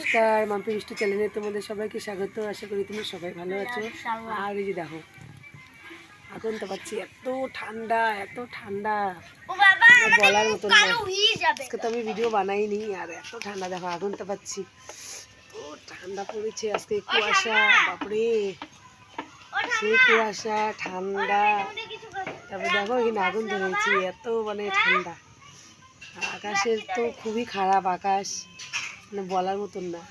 নমস্কার মাম্পি মিষ্টি চ্যানেলে তোমাদের সবাইকে স্বাগত। আশা করি তোমরা সবাই ভালো আছো। আর এই যে দেখো এখন তো পাচ্ছি এত ঠান্ডা এত ঠান্ডা। বলার না হয়ে যাবে। আজকে তো আমি ভিডিও বানাইনি আর এত ঠান্ডা দেখো আগুন তো পাচ্ছি। ও ঠান্ডা পড়েছে আজকে কুয়াশা বাপরে! সেই কুয়াশা ঠান্ডা। তারপর দেখো এখানে আগুন ধরেছি এত মানে ঠান্ডা। আকাশের তো খুবই খারাপ আকাশ। মানে বলার মতন না।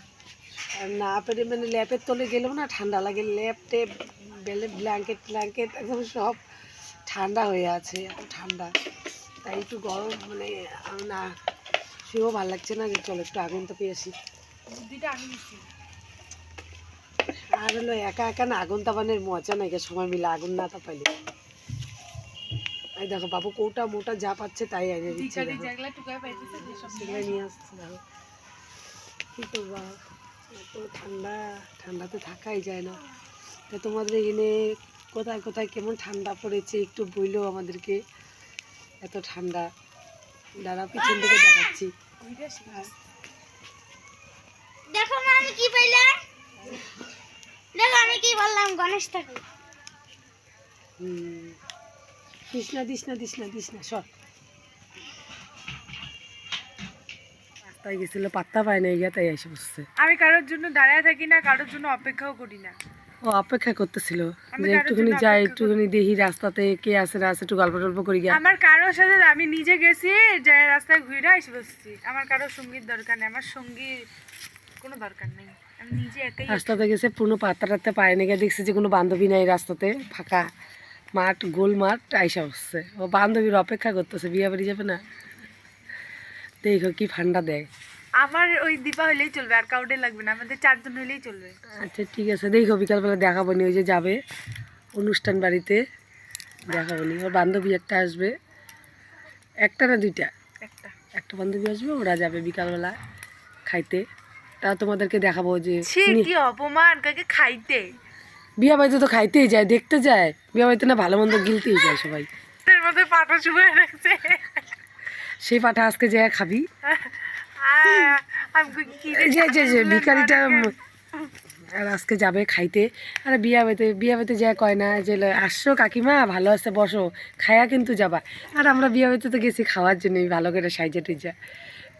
না পেরে মানে ল্যাপের তলে গেলেও না ঠান্ডা লাগে। ল্যাপ টেপ বেলে ব্ল্যাঙ্কেট ব্ল্যাঙ্কেট একদম সব ঠান্ডা হয়ে আছে এত ঠান্ডা। তাই একটু গরম মানে না শুয়েও ভালো লাগছে না যে চলো একটু আগুন তো পেয়েছি আর হলো একা একা না আগুন তাপানের মজা নাই সময় মিলে আগুন না তাপাইলে। এই দেখো বাবু কোটা মোটা যা পাচ্ছে তাই এনে দিচ্ছে নিয়ে আসছে কি করবা এত ঠান্ডা ঠান্ডাতে থাকাই যায় না। তা তোমাদের এখানে কোথায় কোথায় কেমন ঠান্ডা পড়েছে একটু বইলো আমাদেরকে? এত ঠান্ডা। দাঁড়া পিছন থেকে দেখাচ্ছি। দেখো মা আমি কি পাইলাম? দেখো আমি কি বললাম গণেশ ঠাকুর। হুম। দিস না দিস না দিস না দিস না সর। রাস্তায় গেছিল পাত্তা পায় না তাই এসে বসছে। আমি কারোর জন্য দাঁড়ায় থাকি না কারোর জন্য অপেক্ষাও করি না। ও অপেক্ষা করতেছিল। যে একটুখানি যাই একটুখানি দেখি রাস্তাতে কে আছে না আছে একটু গল্প টল্প করি গিয়া। আমার কারোর সাথে আমি নিজে গেছি যে রাস্তায় ঘুরে এসে বসছি। আমার কারোর সঙ্গীর দরকার নেই আমার সঙ্গী কোনো দরকার নেই। আমি নিজে একাই রাস্তাতে গেছে পুরো পাত্তা টাত্তা পায় না গিয়ে দেখছি যে কোনো বান্ধবী নাই রাস্তাতে ফাঁকা মাঠ গোল মাঠ আইসা বসছে। ও বান্ধবীর অপেক্ষা করতেছে বিয়ে বাড়ি যাবে না। দেখো কি ঠান্ডা দেয়। আমার ওই দীপা হলেই চলবে আর কাউডে লাগবে না আমাদের চারজন হলেই চলবে। আচ্ছা ঠিক আছে। দেখো বিকালবেলা দেখাবো নি ওই যে যাবে অনুষ্ঠান বাড়িতে দেখাবো নি ওর বান্ধবী একটা আসবে একটা না দুইটা? একটা। একটা বান্ধবী আসবে ওরা যাবে বিকালবেলা খাইতে। তা তোমাদেরকে দেখাবো যে কি অপমান কাকে খাইতে? বিয়ে বাড়িতে তো খাইতেই যায় দেখতে যায়। বিয়ে বাড়িতে না ভালো মন্দ গিলতেই যায় সবাই। মধ্যে পাটা শুয়ে রাখছে সেই পাঠা আজকে যে খাবি। যে যে যে ছাগলের ভিখারিটা আর আজকে যাবে খাইতে। আর বিয়া বাড়িতে বিয়া বাড়িতে যা কয় না যে আসছো কাকিমা ভালো আছে বসো খায়া কিন্তু যাবা। আর আমরা বিয়া বাড়িতে তো গেছি খাওয়ার জন্যই ভালো করে সাইজা টিজা।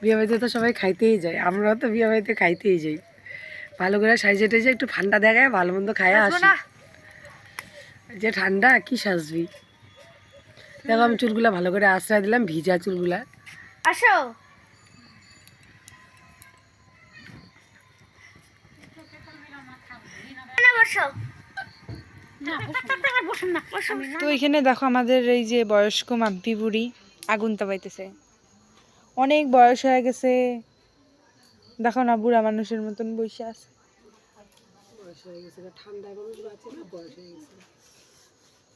বিয়া বাড়িতে তো সবাই খাইতেই যায় আমরাও তো বিয়া বাড়িতে খাইতেই যাই। ভালো করে সাইজা টিজা একটু ঠান্ডা দেখায় ভালো মন্দ খায়া আসি। যে ঠান্ডা কি সাজবি? দেখো আমি চুলগুলা ভালো করে আশ্রয় দিলাম ভিজা চুলগুলা। আসো। তো এখানে দেখো আমাদের এই যে বয়স্ক মাম্পি বুড়ি আগুন তাবাইতেছে। অনেক বয়স হয়ে গেছে। দেখো না বুড়া মানুষের মতন বসে আছে। বয়স হয়ে গেছে না ঠান্ডা মানুষগুলো আছে না বয়স হয়ে গেছে।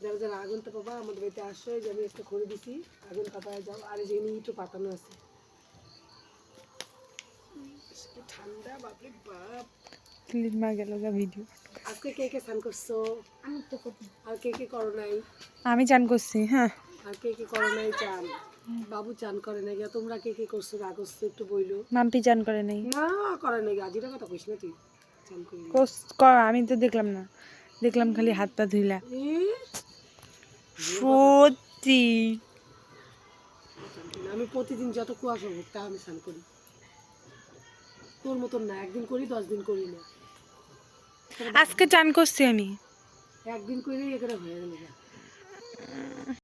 যারা যারা আগুন তাপাবা আমাদের বাড়িতে আসো যে আমি একটা করে দিছি আগুন তাপায় যাও আর এই যে এমনি একটু পাতানো আছে। ঠান্ডা বাপরে বাপ। মা গেল ভিডিও। আজকে কে কে স্নান করছ? আমি তো করি আর কে কে করো নাই? আমি চান করছি হ্যাঁ। আর কে কে করো নাই চান? বাবু চান করে নাই তোমরা কে কে করছ না করছ একটু বইলো। মাম্পি চান করে নাই। না করে নাই আজিরা কথা কইস না তুই চান করি আমি তো দেখলাম না। দেখলাম খালি হাত পা ধুইলা সত্যি। করি। আমি প্রতিদিন যত কুয়াশা হোক তা আমি স্নান করি। তোর মতন না একদিন করি দশ দিন করি না। আজকে চান করছি আমি। একদিন করেই এখানে হয়ে গেল